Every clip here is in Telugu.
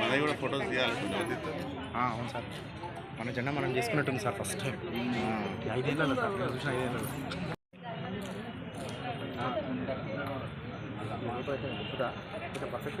మనవి కూడా ఫొటోస్ తీయాలి అవును సార్ మన జెండా మనం చేసుకున్నట్టుంది సార్ ఫస్ట్ టైం ఐదేళ్ళలో సార్ నేను చూసిన ఐదేళ్ళలో పర్ఫెక్ట్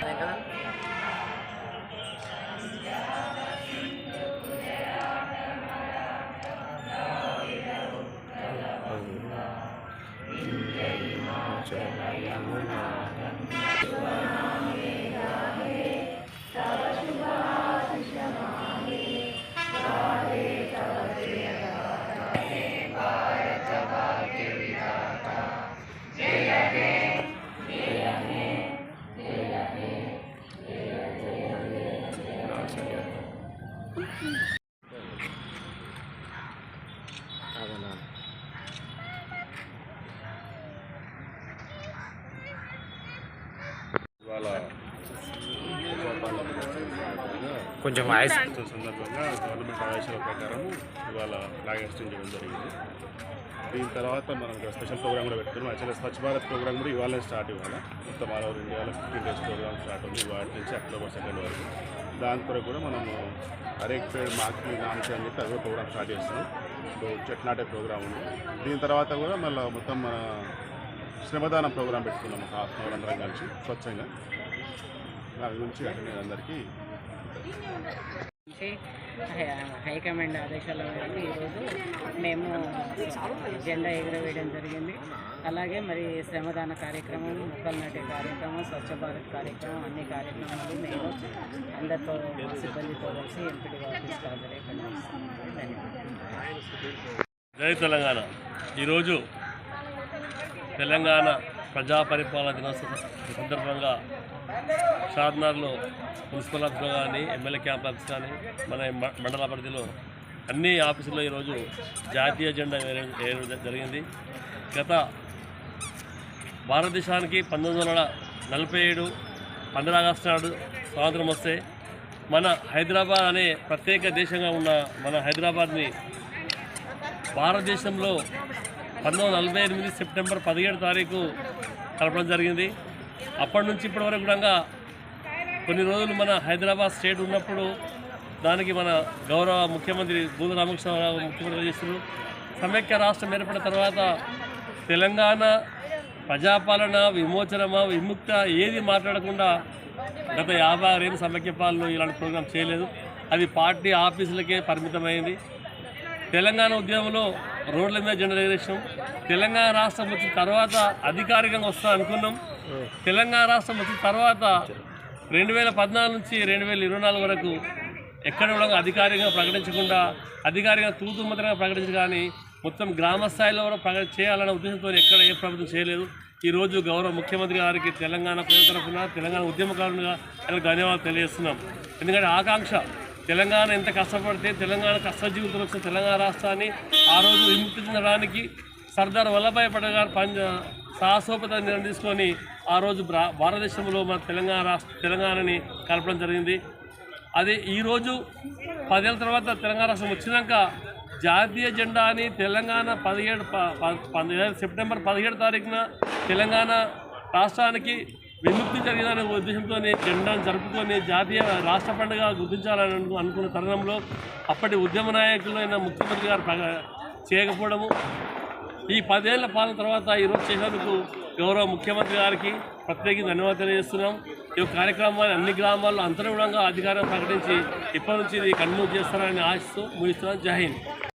哪个呢 ఇవాళ కొంచెం వాయిస్ సందర్భంగా గవర్నమెంట్ ఆదేశాల ప్రకారం ఇవాళ ఫ్లాగ్ ఎక్స్టెండ్ చేయడం జరిగింది. దీని తర్వాత మనం స్పెషల్ ప్రోగ్రామ్ కూడా పెట్టుకున్నాం. యాక్చువల్గా స్వచ్ఛ భారత్ ప్రోగ్రామ్ కూడా ఇవాళ స్టార్ట్ ఇవాళ. మొత్తం ఆల్ ఓవర్ ఇండియాలో ఫిఫ్టీన్ డేస్ ప్రోగ్రామ్ స్టార్ట్ ఉంది. వాటి నుంచి అక్టోబర్ సెకండ్ వరకు. దాని కొరకు కూడా మనము హరేక్ పేడ్ మాకి నామ్స్ అని చెప్పి అదే ప్రోగ్రామ్ స్టార్ట్ చేస్తున్నాం. ఇప్పుడు చెట్ నాటే ప్రోగ్రామ్ ఉంది. దీని తర్వాత కూడా మళ్ళీ మొత్తం మన శ్రమదానం ప్రోగ్రామ్ పెట్టుకున్నాం ఒక హాఫ్ అవర్ అందరం కలిసి స్వచ్ఛంగా. దాని గురించి అంటే అందరికీ నుంచి హైకమాండ్ ఆదేశాల మేరకు ఈరోజు మేము జెండా ఎగురవేయడం జరిగింది. అలాగే మరి శ్రమదాన కార్యక్రమం మొక్కలు నాటే కార్యక్రమం స్వచ్ఛ భారత్ కార్యక్రమం అన్ని కార్యక్రమాలు మేము అందరితో సిబ్బందితో కలిసి ఎంపీడీ ధన్యవాదాలు. జై తెలంగాణ. ఈరోజు తెలంగాణ ప్రజా పరిపాలన దినోత్సవం సందర్భంగా షాద్నార్లో మున్సిపల్ ఆఫీస్లో కానీ ఎమ్మెల్యే క్యాంప్ ఆఫీస్ కానీ మన మండల పరిధిలో అన్ని ఆఫీసుల్లో ఈరోజు జాతీయ జెండా వేయడం జరిగింది. గత భారతదేశానికి పంతొమ్మిది వందల నలభై ఏడు పంద్ర ఆగస్టు నాడు స్వాతంత్రం వస్తే మన హైదరాబాద్ అనే ప్రత్యేక దేశంగా ఉన్న మన హైదరాబాద్ని భారతదేశంలో పంతొమ్మిది నలభై ఎనిమిది సెప్టెంబర్ పదిహేడు తారీఖు కలపడం జరిగింది. అప్పటి నుంచి ఇప్పటి వరకు కూడా కొన్ని రోజులు మన హైదరాబాద్ స్టేట్ ఉన్నప్పుడు దానికి మన గౌరవ ముఖ్యమంత్రి బూద రామకృష్ణరావు ముఖ్యమంత్రి చేస్తున్నారు. సమైక్య రాష్ట్రం ఏర్పడిన తర్వాత తెలంగాణ ప్రజాపాలన విమోచనమా విముక్త ఏది మాట్లాడకుండా గత యాభై ఆరేళ్ళు సమైక్య పాలన ఇలాంటి ప్రోగ్రాం చేయలేదు. అది పార్టీ ఆఫీసులకే పరిమితమైంది. తెలంగాణ ఉద్యమంలో రోడ్ల మీద జెండా ఎగరేసాం తెలంగాణ రాష్ట్రం వచ్చిన తర్వాత అధికారికంగా వస్తా అనుకున్నాం. తెలంగాణ రాష్ట్రం వచ్చిన తర్వాత రెండు వేల పద్నాలుగు నుంచి రెండు వేల ఇరవై నాలుగు వరకు ఎక్కడ కూడా అధికారికంగా ప్రకటించకుండా అధికారికంగా తూతు మంత్రంగా ప్రకటించి కానీ మొత్తం గ్రామ స్థాయిలో కూడా ప్రకటన చేయాలనే ఉద్దేశంతో ఎక్కడ ఏ ప్రభుత్వం చేయలేదు. ఈరోజు గౌరవ ముఖ్యమంత్రి గారికి తెలంగాణ ప్రజల తరఫున తెలంగాణ ఉద్యమకారులుగా ఆయనకు ధన్యవాదాలు తెలియజేస్తున్నాం. ఎందుకంటే ఆకాంక్ష తెలంగాణ ఎంత కష్టపడితే తెలంగాణ కష్టజీవితం వచ్చిన తెలంగాణ రాష్ట్రాన్ని ఆ రోజు విముక్తి చెందడానికి సర్దార్ వల్లభాయ్ పటేల్ గారు పంజ సాహసోపత నిర్ణయం తీసుకొని ఆ రోజు భారతదేశంలో మన తెలంగాణ రాష్ట్ర తెలంగాణని కలపడం జరిగింది. అదే ఈరోజు పదేళ్ళ తర్వాత తెలంగాణ రాష్ట్రం వచ్చినాక జాతీయ జెండా అని తెలంగాణ పదిహేడు ప- ప- పదిహేడు సెప్టెంబర్ పదిహేడు తారీఖున తెలంగాణ రాష్ట్రానికి విముక్తి జరిగిందనే ఉద్దేశంతో జెండాను జరుపుకొని జాతీయ రాష్ట్ర పండుగ గుర్తించాలని అనుకున్న తరుణంలో అప్పటి ఉద్యమ నాయకులైన ముఖ్యమంత్రి గారు చేయకపోవడము ఈ పదేళ్ళ పాలన తర్వాత ఈరోజు చేసినందుకు గౌరవ ముఖ్యమంత్రి గారికి ప్రత్యేకంగా ధన్యవాదాలు తెలియజేస్తున్నాం. ఈ కార్యక్రమాన్ని అన్ని గ్రామాల్లో అంతర్గుణంగా అధికారం ప్రకటించి ఇప్పటి నుంచి ఇది కంటిన్యూ చేస్తారని ఆశిస్తూ ముగిస్తున్నాం. జై హింద్.